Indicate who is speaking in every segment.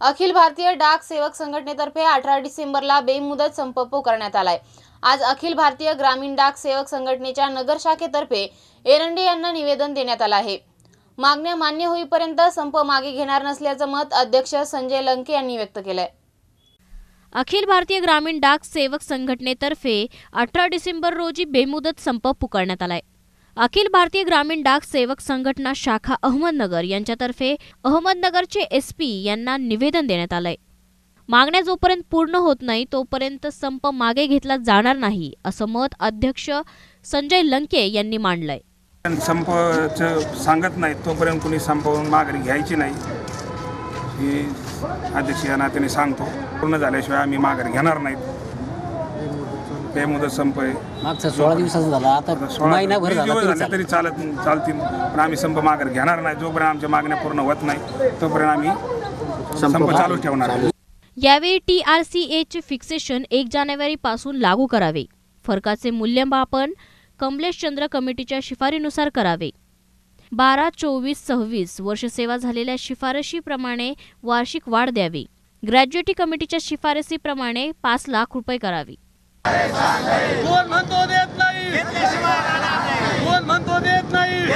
Speaker 1: अखिल भारतीय डाक सेवक संघटनेतर्फे अठरा डिसेंबरला बेमुदत संप पुकारण्यात आलाय. आज अखिल भारतीय ग्रामीण डाक सेवक संघटनेच्या नगर शाखेतर्फे एरंडे यांना निवेदन देण्यात आलं आहे. मागण्या मान्य होईपर्यंत संप मागे घेणार नसल्याचं मत अध्यक्ष संजय लंके यांनी व्यक्त केलंय.
Speaker 2: अखिल भारतीय ग्रामीण डाक सेवक संघटनेतर्फे अठरा डिसेंबर रोजी बेमुदत संप पुकारण्यात आलाय. अखिल भारतीय ग्रामीण डाक सेवक संघटना शाखा अहमदनगर यांच्यातर्फे अहमदनगरचे एस पी यांना निवेदन देण्यात आलंय. मागण्या जोपर्यंत पूर्ण होत नाही तोपर्यंत संप मागे घेतला जाणार नाही असं मत अध्यक्ष संजय लंके यांनी मांडलंय.
Speaker 3: संप सांगत नाही तोपर्यंत कुणी संपवून मागणी घ्यायची नाही ही अध्यक्ष या नात्याने सांगतो. पूर्ण झाल्याशिवाय आम्ही माघारी घेणार नाहीत. बेमुदत संप आहे
Speaker 4: मागचा सोळा दिवसाचा झाला आता
Speaker 3: सोळा
Speaker 4: महिनाभर
Speaker 3: वीस
Speaker 4: झाला
Speaker 3: दिवस
Speaker 4: तरी
Speaker 3: झाले तरी चालत चालतील. पण आम्ही संप माघारी घेणार नाही. जोपर्यंत आमच्या मागण्या पूर्ण होत नाही तोपर्यंत आम्ही संप चालू ठेवणार आहे.
Speaker 2: यावेळी टी आर सी एचे फिक्सेशन एक जानेवारीपासून लागू करावे. फरकाचे मूल्यमापन कमलेश चंद्र कमिटीच्या शिफारीनुसार करावे. बारा चोवीस सव्वीस वर्ष सेवा झालेल्या शिफारशीप्रमाणे वार्षिक वाढ द्यावी. ग्रॅज्युएटी कमिटीच्या शिफारसीप्रमाणे पाच लाख रुपये करावी.
Speaker 5: कोण म्हणतो देत नाही? कोण म्हणतो देत नाही?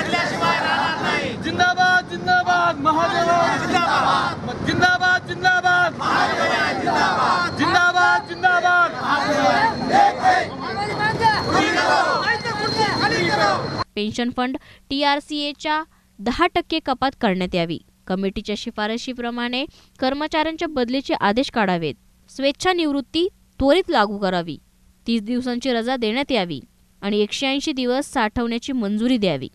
Speaker 5: जिंदाबाद जिंदाबाद महादेव जिंदाबाद जिंदाबाद. जिंदाबाद जिंदाबाद.
Speaker 2: जिंदाबाद pension fund T R C एच्या दहा टक्के कपात करण्यात यावी. कमिटीच्या शिफारशीप्रमाणे कर्मचाऱ्यांच्या बदलीचे आदेश काढावेत. स्वेच्छा निवृत्ती त्वरित लागू करावी. तीस दिवसांची रजा देण्यात यावी आणि एकशे ऐंशी दिवस साठवण्याची मंजुरी द्यावी.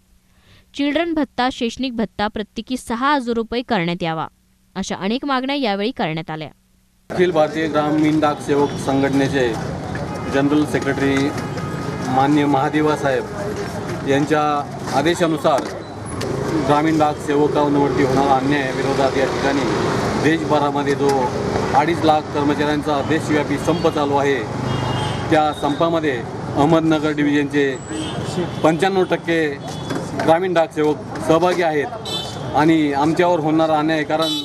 Speaker 2: चिल्ड्रन भत्ता शैक्षणिक भत्ता प्रत्येकी सहा हजार रुपये करण्यात यावा अशा अनेक मागण्या यावेळी करण्यात आल्या.
Speaker 6: अखिल भारतीय ग्रामीण डाक सेवक संघटनेचे जनरल सेक्रेटरी मान्य महादेवा साहेब यांच्या आदेशानुसार ग्रामीण डाक सेवकांवरती होणारा अन्याय विरोधात या ठिकाणी देशभरामध्ये जो अडीच लाख कर्मचाऱ्यांचा देशव्यापी संप चालू आहे त्या संपामध्ये अहमदनगर डिव्हिजनचे पंच्याण्णव टक्के ग्रामीण डाकसेवक सहभागी आहेत. आणि आमच्यावर होणारा अन्याय कारण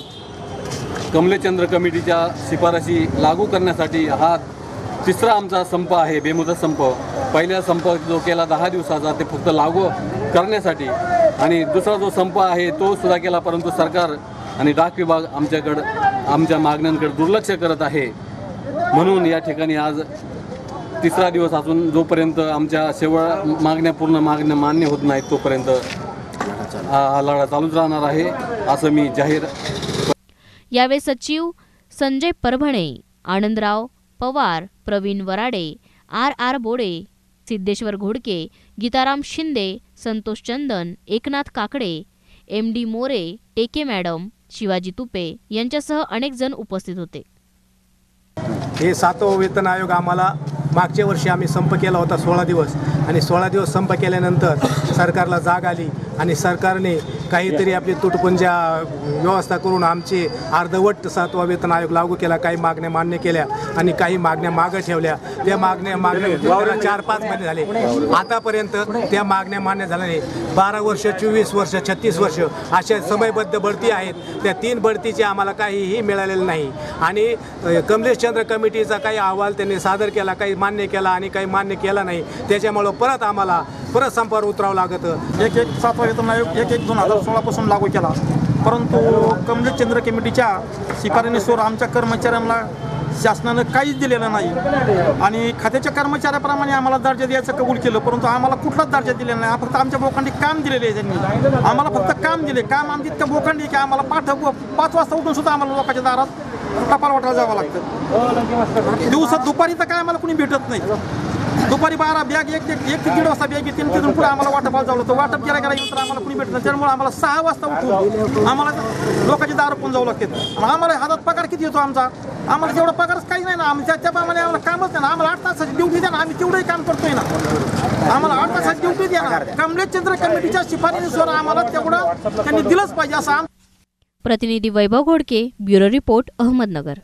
Speaker 6: कमलेचंद्र कमिटीच्या शिफारशी लागू करण्यासाठी हा तिसरा आमचा संप आहे बेमुदत संप. पहिला संप जो केला दहा दिवसाचा ते फक्त लागू करण्यासाठी. आणि दुसरा जो संप आहे तो सुद्धा केला परंतु सरकार आणि डाक विभाग आमच्याकडं आमच्या मागण्यांकडे दुर्लक्ष करत आहे. म्हणून या ठिकाणी आज तिसरा दिवस असून जोपर्यंत आमच्या शेवळ मागण्या पूर्ण मागण्या मान्य होत नाहीत तोपर्यंत हा लढा चालूच राहणार आहे असं मी जाहीर
Speaker 2: यावेळी सचिव Sanjay Parbhane Anandrao Pawar Pravin Warade R R Bode Siddheshwar Ghodke Gitaram Shinde Santosh Chandan Eknath Kakade M D More Teke madam Shivaji Tupe यांच्यासह अनेक जण उपस्थित होते.
Speaker 7: हे सातवं वेतन आयोग आम्हाला मागच्या वर्षी आम्ही संप केला होता सोळा दिवस. आणि सोळा दिवस संप केल्यानंतर सरकारला जाग आली आणि सरकारने काहीतरी आपली तुटपुंजा व्यवस्था करून आमचे अर्धवट सातवा वेतन आयोग लागू केला काही मागण्या मान्य केल्या आणि काही मागण्या मागं ठेवल्या. त्या मागण्या मागण्या चार पाच महिने झाले. आतापर्यंत त्या मागण्या मान्य झाल्या नाही. बारा वर्ष चोवीस वर्ष छत्तीस वर्ष अशा समयबद्ध बढती आहेत. त्या तीन बढतीचे आम्हाला काहीही मिळालेलं नाही. आणि कमलेशचंद्र कमिटीचा काही अहवाल त्यांनी सादर केला काही मान्य केला आणि काही मान्य केला नाही. त्याच्यामुळं परत आम्हाला परत संपावर उतरावं लागतं.
Speaker 5: एक एक सातवा वेतन आयोग एक एक दोन हजार सोळापासून लागू केला. परंतु कमलेश चंद्र कमिटीच्या शिफारशीवर आमच्या कर्मचाऱ्यांना शासनानं काहीच दिलेलं नाही. आणि खात्याच्या कर्मचाऱ्याप्रमाणे आम्हाला दर्जा द्यायचं कबूल केलं परंतु आम्हाला कुठलाच दर्जा दिलेला नाही. फक्त आमच्या बोकांडी काम दिलेले आहे त्यांनी. आम्हाला फक्त काम दिले. काम आमची इतकं बोकांडी की आम्हाला पाठ पाच वाजता उठून सुद्धा आम्हाला लोकांच्या दारात टपाल वाटायला जावं लागतं. दिवसात दुपारी तर काय आम्हाला कुणी भेटत नाही. दुपारी बारा बॅग एक एक एक ते दीड वाजता बॅग येते तिथून पुढे आम्हाला वाटपाला जावलं लागतं वाटप केला गेला तर आम्हाला कुणी भेटलं त्यामुळे आम्हाला सहा वाजता उठून आम्हाला लोकांची दार पण जावं लागते. आणि आम्हाला हातात पगार किती येतो आमचा? आम्हाला तेवढा पगारच काही नाही ना. आमच्या त्याप्रमाणे आम्हाला कामच नाही ना. आम्हाला आठ तासाची ड्युटी द्या ना. आम्ही तेवढंही काम करतोय ना. आम्हाला आठ तासाची ड्युटी द्या ना. कमलेश चंद्र कमिटीच्या शिफारशीनुसार आम्हाला तेवढं त्यांनी दिलंच पाहिजे असं
Speaker 2: प्रतिनिधी वैभव घोडके ब्युरो रिपोर्ट अहमदनगर.